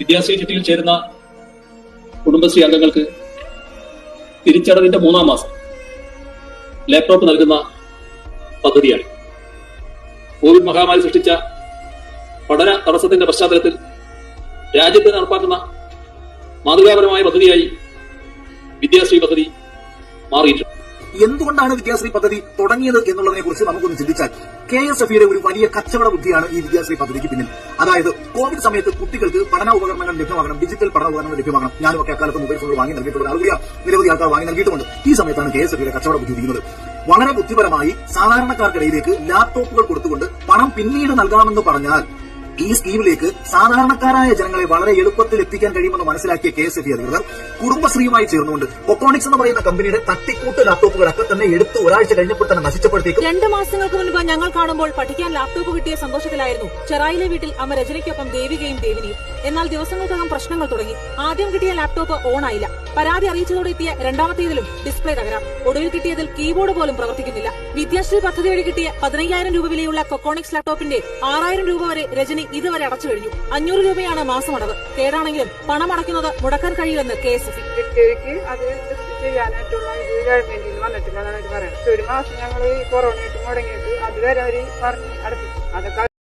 വിദ്യാശ്രീ ചിട്ടിയിൽ ചേരുന്ന കുടുംബശ്രീ അംഗങ്ങൾക്ക് തിരിച്ചടവിന്റെ മൂന്നാം മാസം ലാപ്ടോപ്പ് നൽകുന്ന പദ്ധതിയാണ്. കോവിഡ് മഹാമാരി സൃഷ്ടിച്ച പഠന തടസ്സത്തിന്റെ പശ്ചാത്തലത്തിൽ രാജ്യത്ത് നടപ്പാക്കുന്ന മാതൃകാപരമായ പദ്ധതിയായി എന്തുകൊണ്ടാണ് വിദ്യാശ്രീ പദ്ധതി തുടങ്ങിയത് എന്നുള്ളതിനെ കുറിച്ച് നമുക്കൊന്ന് ചിന്തിച്ചാൽ കെ എസ് എഫ് ഒരു വലിയ കച്ചവട ബുദ്ധിയാണ് ഈ വിദ്യാശ്രീ പദ്ധതിക്ക് പിന്നിൽ. അതായത് കോവിഡ് സമയത്ത് കുട്ടികൾക്ക് പഠന ഉപകരണങ്ങൾ ലഭ്യമാകണം ഡിജിറ്റൽ പഠന ഉപകരണങ്ങൾ ലഭ്യമാകണം. ഞാനും ഒക്കെ അക്കാലത്ത് മൊബൈൽ ഫോണുകൾ വാങ്ങി നൽകിയിട്ടുള്ള ആളുകൂടിയ നിരവധി ആൾക്കാർ വാങ്ങി നൽകിയിട്ടുമുണ്ട്. ഈ സമയത്താണ് കെ എസ് എഫ് കച്ചവട ബുദ്ധി ഇരിക്കുന്നത് വളരെ ബുദ്ധിപരമായി സാധാരണക്കാർക്കിടയിലേക്ക് ലാപ്ടോപ്പുകൾ കൊടുത്തുകൊണ്ട് പണം പിന്നീട് നൽകാമെന്ന് പറഞ്ഞാൽ ഈ സ്കീമിലേക്ക് സാധാരണക്കാരായ ജനങ്ങളെ വളരെ എളുപ്പത്തിൽ എത്തിക്കാൻ കഴിയുമെന്ന് മനസ്സിലാക്കിയ കെ എസ് എഫ് അധികൃതർ കുടുംബശ്രീയുമായി ചേർന്നുകൊണ്ട് ഒക്കോണിക്സ് എന്ന് പറയുന്ന കമ്പനിയുടെ തട്ടിക്കൂട്ട് ലാപ്ടോപ്പുകളൊക്കെ തന്നെ എടുത്ത് ഒരാഴ്ച കഴിഞ്ഞപ്പോൾ തന്നെ നശിച്ചപ്പോഴത്തേക്കും രണ്ട് മാസങ്ങൾക്ക് മുൻപ് ഞങ്ങൾ കാണുമ്പോൾ പഠിക്കാൻ ലാപ്ടോപ്പ് കിട്ടിയ സന്തോഷത്തിലായിരുന്നു. ചെറായിലെ വീട്ടിൽ അമ്മ രചനയ്ക്കൊപ്പം ദേവികയും ദേവിനിയും. എന്നാൽ ദിവസങ്ങൾക്കകം പ്രശ്നങ്ങൾ തുടങ്ങി. ആദ്യം കിട്ടിയ ലാപ്ടോപ്പ് ഓൺ ആയില്ല. പരാതി അറിയിച്ചതോടെ എത്തിയ രണ്ടാമത്തേതിലും ഡിസ്പ്ലേ തകരാം. ഒടുവിൽ കിട്ടിയതിൽ കീബോർഡ് പോലും പ്രവർത്തിക്കുന്നില്ല. വിദ്യാശ്രീ പദ്ധതി വഴി കിട്ടിയ പതിനയ്യായിരം രൂപ വിലയുള്ള കൊക്കോണിക്സ് ലാപ്ടോപ്പിന്റെ ആറായിരം രൂപ വരെ രജനി ഇതുവരെ അടച്ചു കഴിഞ്ഞു. അഞ്ഞൂറ് രൂപയാണ് മാസമടവ് കേടാണെങ്കിലും പണം അടയ്ക്കുന്നത് മുടക്കാൻ കഴിയില്ലെന്ന് കെ എസ് എഫ് അത് ചെയ്യാനായിട്ടുള്ള ഇത് ഗവൺമെന്റിൽ വന്നിട്ടില്ല എന്നാണ് അവർ പറയുന്നത്. ഒരു മാസം ഞങ്ങൾ ഈ കൊറോണയായിട്ട് മുടങ്ങിയിട്ട് അതുവരെ അവർ പറഞ്ഞ് അടപ്പിച്ചു. അതൊക്കെ